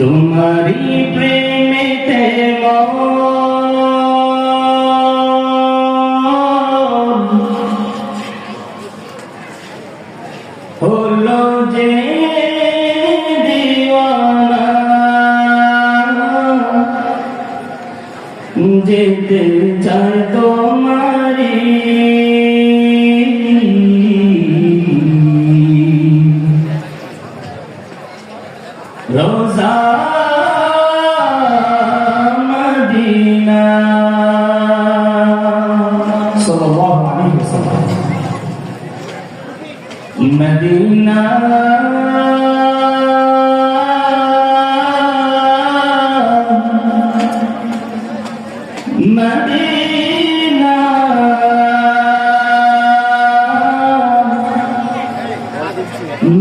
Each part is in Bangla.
তোমারি প্রেমেতে হলো যে যেতে চায়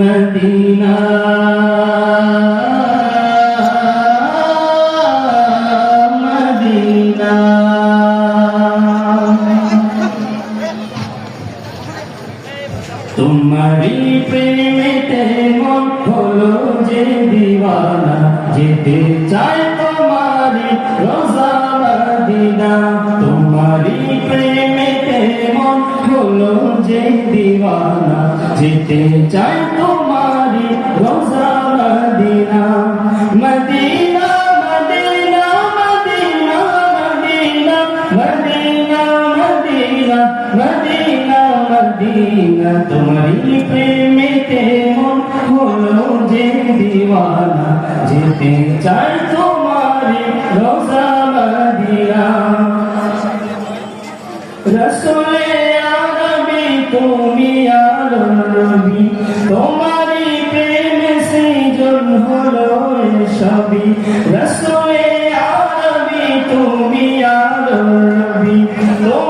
Medina তোমারি প্রেমেতে মন হলো যে দিওয়ানা, যেতে চায় তোমারি রোজা মদিনা তোমারি প্রেমেতে মন হলো যে দিওয়ানা, যেতে চায় তোমারি রোজা Medina Medina Medina Medina Medina Medina Medina Medina. তোমারি প্রেমেতে মন হলো যে দিওয়ানা। যেতে চাই তোমারি রোজা মদিনা আরবি তুমি আরবি তোমারি প্রেম সৃজন হলো সবই রসুলে আরবি তুমি আরবি তোমারি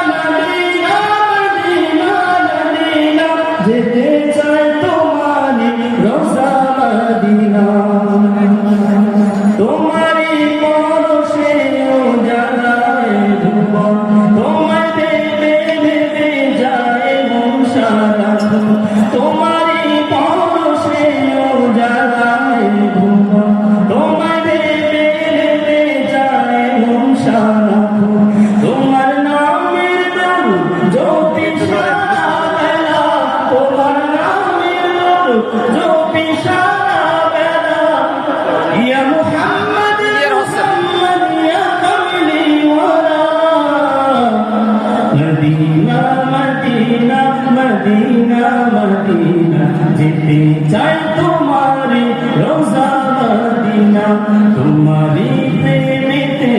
মদিনা চাই তোমারি রোজা মদিনা। তোমারি প্রেমেতে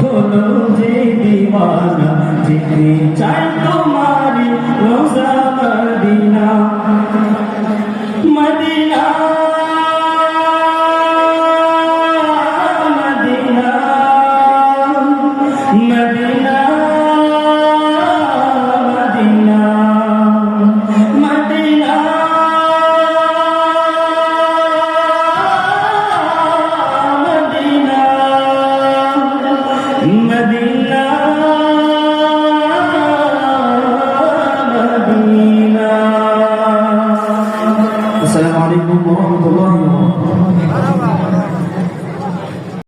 হলো যে দিওয়ানা যেতে চাই Allah'ın